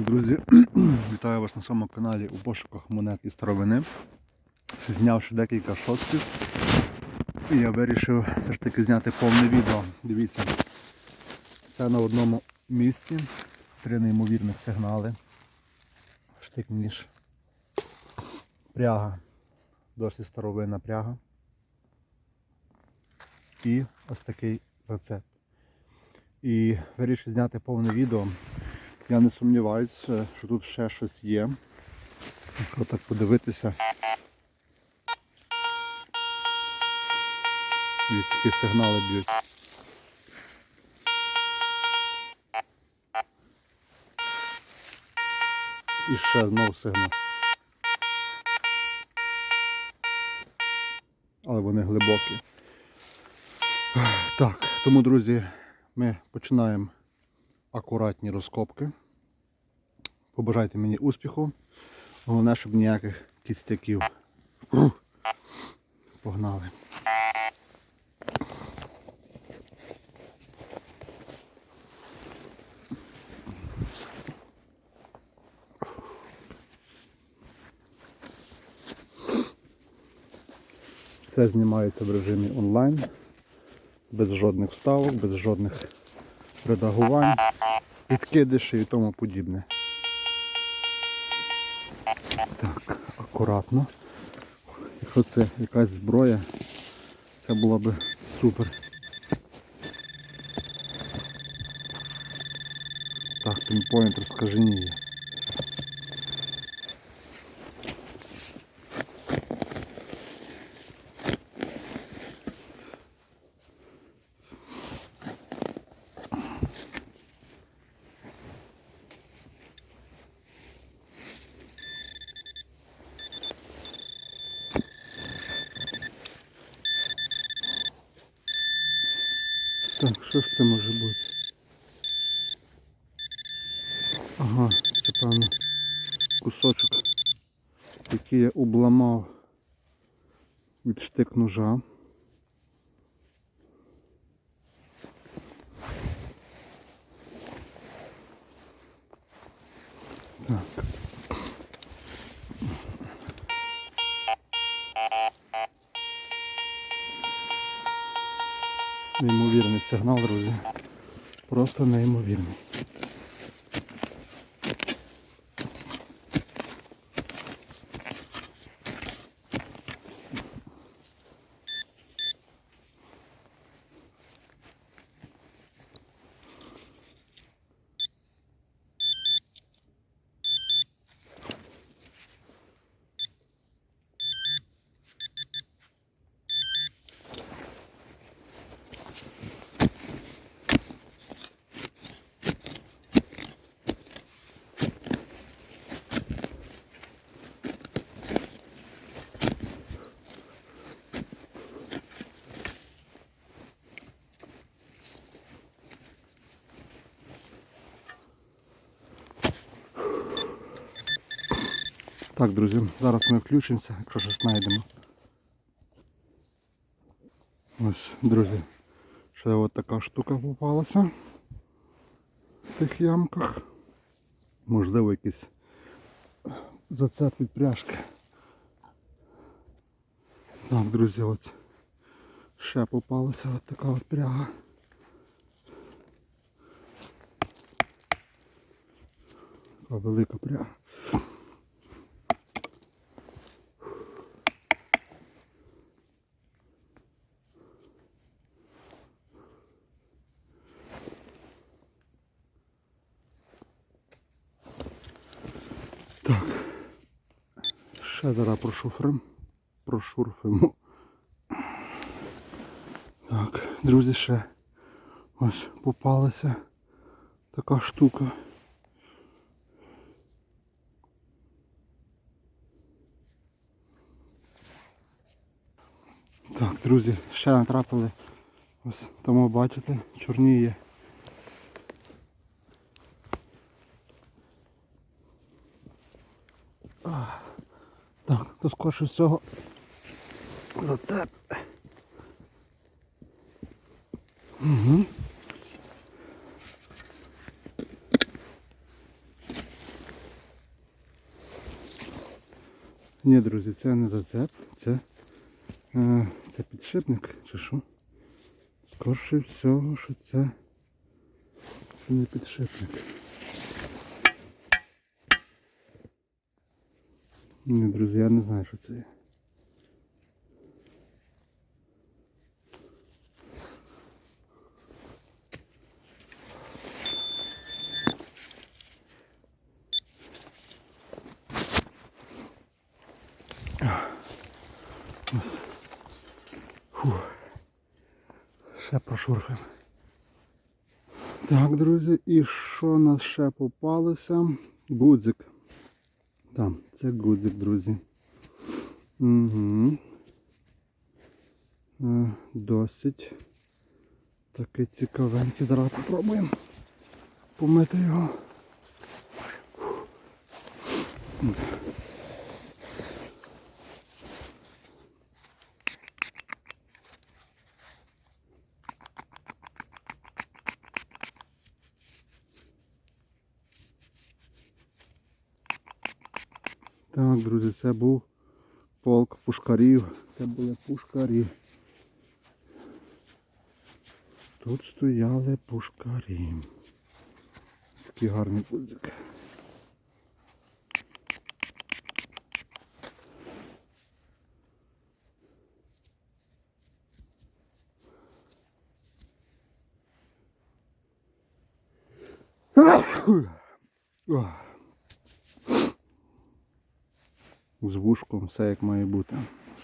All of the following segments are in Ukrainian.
Друзі, вітаю вас на своєму каналі у пошуках монет і старовини. Знявши декілька шотців, я вирішив ж таки зняти повне відео. Дивіться, все на одному місці. Три неймовірних сигнали. Штик ніж. Пряга. Досить старовинна пряга. І ось такий зацеп. І вирішив зняти повне відео. Я не сумніваюся, що тут ще щось є. Якщо так подивитися. Дивіться, які сигнали б'ють. І ще знову сигнал. Але вони глибокі. Так, тому, друзі, ми починаємо акуратні розкопки. Побажайте мені успіху. Головне, щоб ніяких кістяків. Погнали. Все знімається в режимі онлайн, без жодних вставок, без жодних редагувань, відкидиші і тому подібне. Так, акуратно. Якщо це якась зброя, це було б супер. Так, пінпоінт розкаженіє. Так, що ж це може бути? Ага, це певно кусочок, який я обламав від штик ножа. Неймовірний сигнал, друзі. Просто неймовірний. Так, друзі, зараз ми включимося, якщо щось знайдемо. Ось, друзі, ще от така штука попалася в тих ямках. Можливо, якийсь зацеп від пряжки. Так, друзі, от ще попалася от така от пряга. Така велика пряга. Зараз прошуфрим. Прошурфимо. Так, друзі, ще ось попалася така штука. Так, друзі, ще натрапили. Ось тому бачите, чорніє. Скорше всього за це. Угу. Ні, друзі, це не зацеп, це е, це підшипник чи що. Скорше всього, що це, це не підшипник. Ні, друзі, я не знаю, що це є. Ще прошурфимо. Так, друзі, і що нас ще попалося? Гудзик. Там, це гудзик, друзі. Угу. Досить такий цікавенький. Зараз попробуємо помити його. Так, друзі, це був полк пушкарів. Це були пушкарі. Тут стояли пушкарі. Такий гарний гудзик. Ох. З вушком, все як має бути.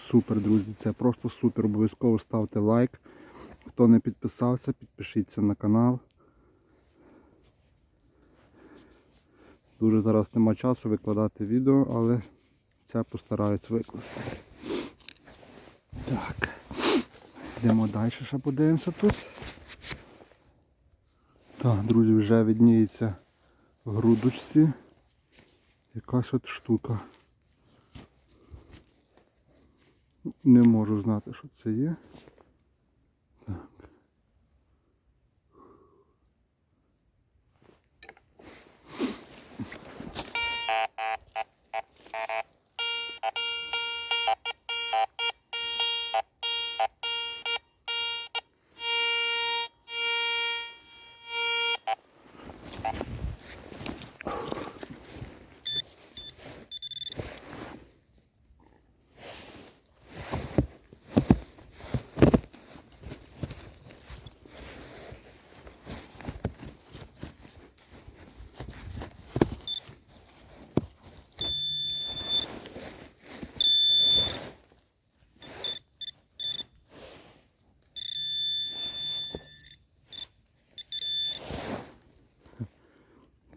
Супер, друзі, це просто супер. Обов'язково ставте лайк. Хто не підписався, підпишіться на канал. Дуже зараз нема часу викладати відео, але це постараюсь викласти. Так. Йдемо далі, ще подивимося тут. Так, друзі, вже відніється в грудочці. Якась от штука. Не можу знати, що це є. Так.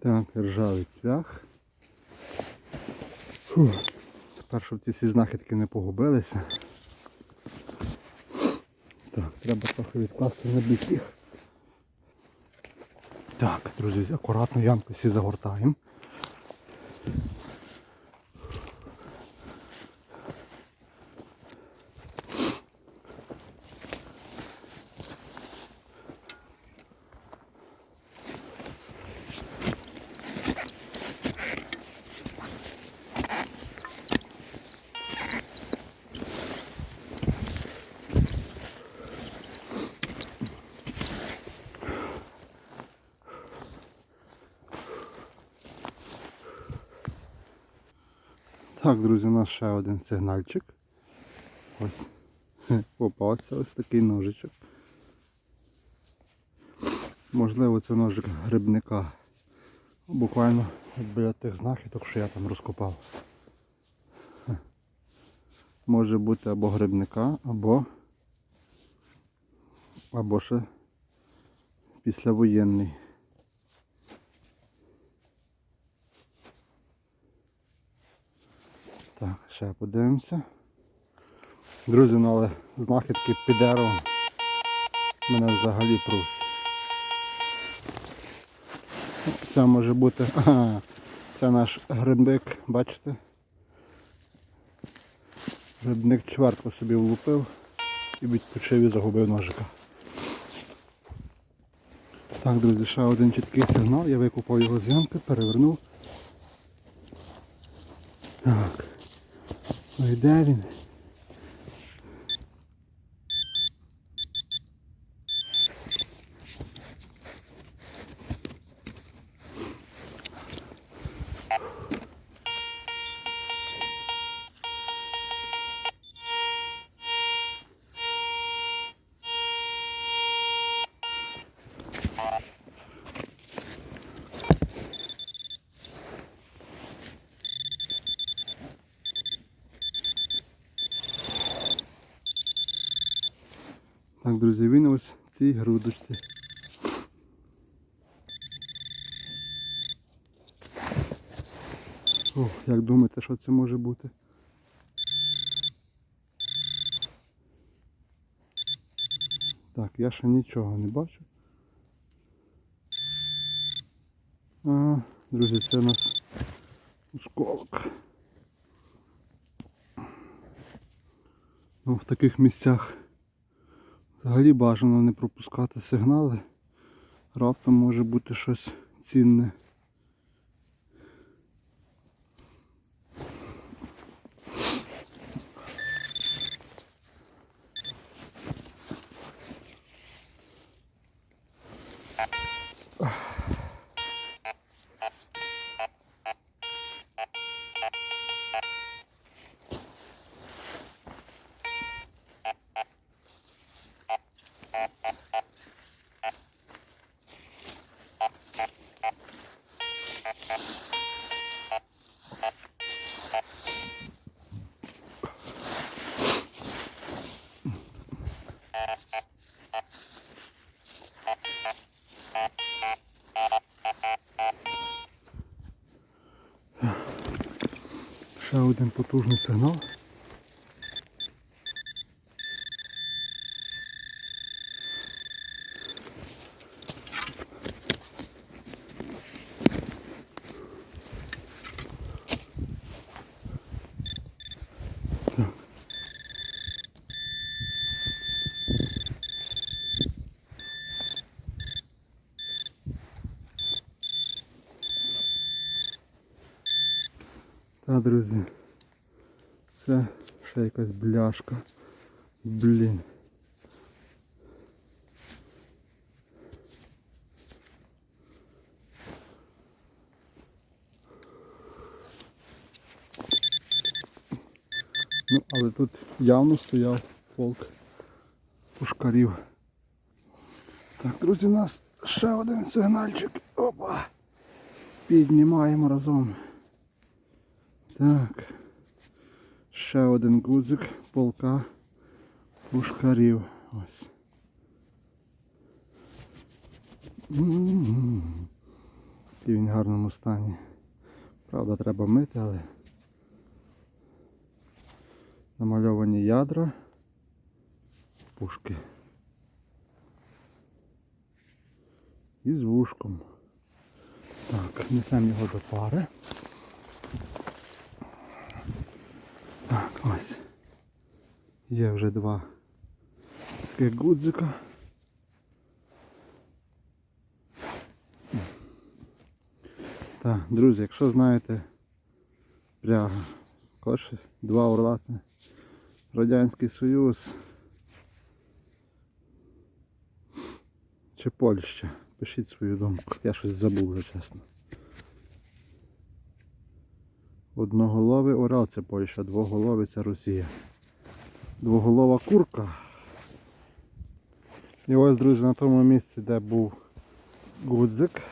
Так, ржавий цвях. Фух. Тепер, щоб ці всі знахідки не погубилися. Так, треба трохи відкласти на бік їх. Так, друзі, акуратно ямки всі загортаємо. Так, друзі, у нас ще один сигнальчик. Ось. Попався ось такий ножичок. Можливо, це ножик грибника. Буквально біля тих знахідок, що я там розкопав. Може бути або грибника, або або ще післявоєнний. Так, ще подивимося. Друзі, ну але знахідки під деревом мене взагалі пруть. Це може бути... Це наш грибник, бачите? Грибник чвертку собі влупив і відпочив і загубив ножика. Так, друзі, ще один чіткий сигнал, я викупав його з ямки, перевернув. Так. Ой, де він? Так, друзі, він ось в цій грудочці. Ох, як думаєте, що це може бути? Так, я ще нічого не бачу. Ага, друзі, це у нас осколок. Ну, в таких місцях взагалі бажано не пропускати сигнали. Раптом може бути щось цінне. Ще один потужний сигнал. Друзі, це ще якась бляшка. Блін. Ну, але тут явно стояв полк пушкарів. Так, друзі, у нас ще один сигнальчик. Опа! Піднімаємо разом. Так. Ще один гудзик полка пушкарів. Ось. М-м-м. Він в гарному стані. Правда, треба мити, але намальовані ядра пушки. І з вушком. Так, несемо його до пари. Ось. Є вже два таких гудзика. Так, друзі, якщо знаєте пряга, також два орла це Радянський Союз чи Польща. Пишіть свою думку. Я щось забув вже чесно. Одноголовий орел це Польща, двоголовий це Росія. Двоголова курка. І ось, друзі, на тому місці, де був гудзик.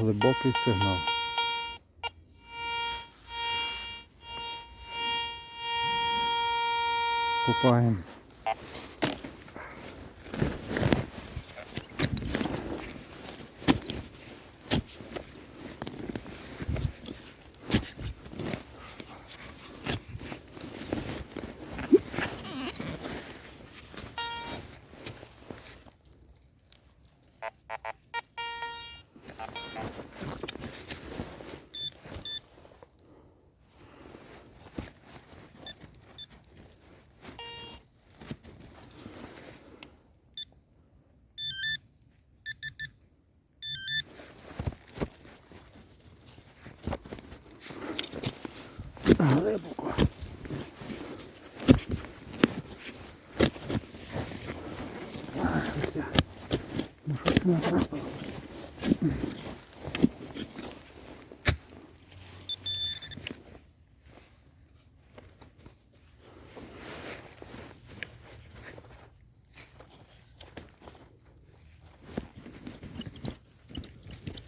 Глибокий сигнал. Купаємо. Глибоко. Щось Ну що це натрапило?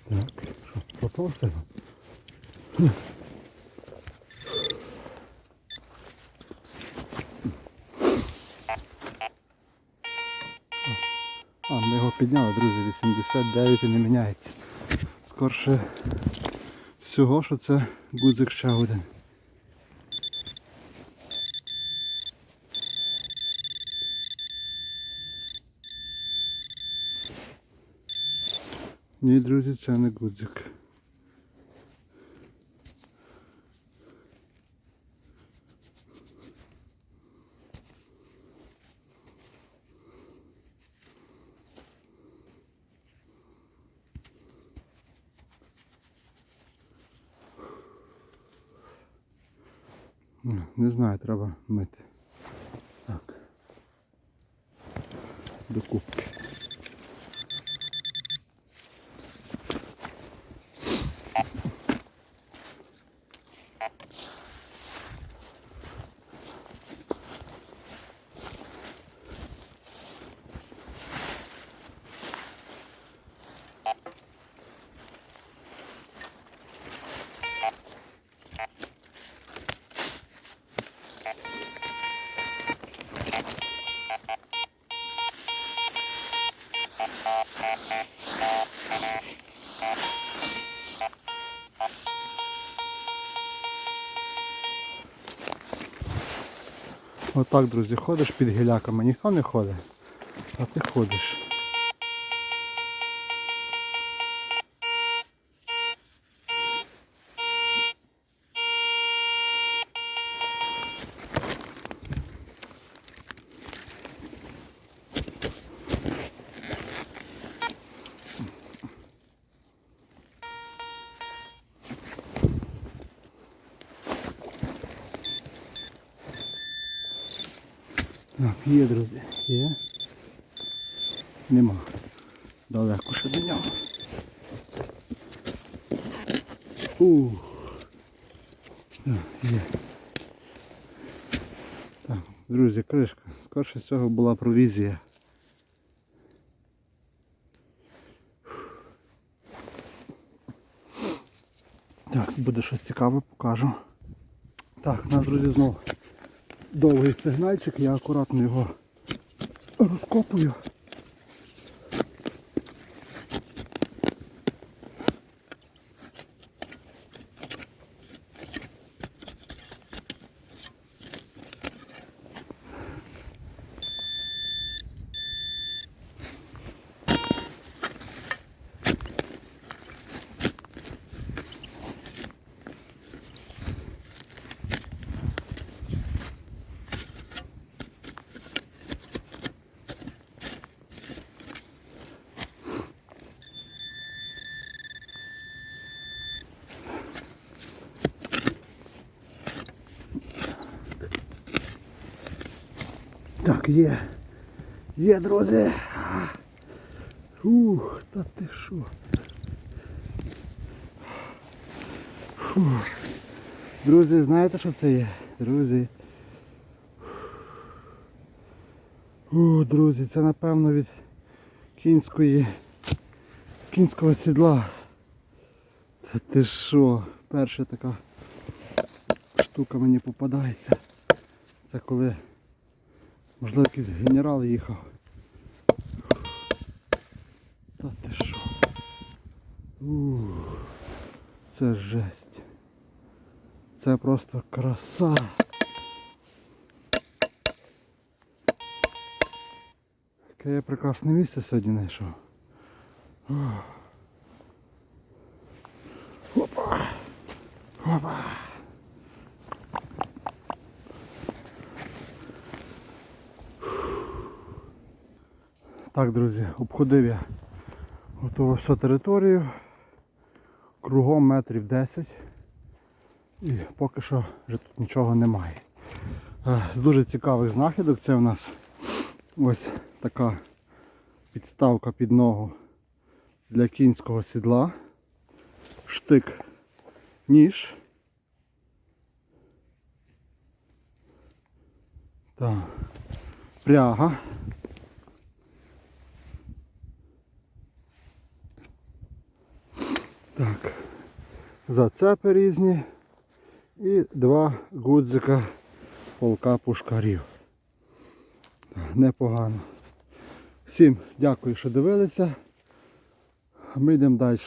Так, що, попався? А, ми його підняли, друзі, 89 і не міняється. Скорше всього, що це гудзик ще один. Ні, друзі, це не гудзик. Не знаю, треба мити. Так. До кубки. Отак, друзі, ходиш під гіляками, ніхто не ходить, а ти ходиш. Так, є, друзі, є. Нема. Далеко ще до нього. Ух. Є. Так, друзі, кришка. Скорше всього була провізія. Так, буде щось цікаве, покажу. Так, нас, друзі, знову довгий сигнальчик, я акуратно його розкопую. Так, є. Є, друзі. Ух, та ти що? Друзі, знаєте, що це є? Друзі. О, друзі, це напевно від кінської кінського сідла. Та ти що? Перша така штука мені попадається. Це коли Можливо якийсь генерал їхав. Та ти що? Ух, це жесть. Це просто краса. Яке я прекрасне місце сьогодні знайшов. Опа! Опа! Так, друзі, обходив я готову всю територію. Кругом метрів 10. І поки що вже тут нічого немає. Е, З дуже цікавих знахідок це у нас ось така підставка під ногу для кінського сідла, штик, ніж. Так. Пряга. Так. Зацепи різні. І два гудзика полка пушкарів. Непогано. Всім дякую, що дивилися. Ми йдемо далі.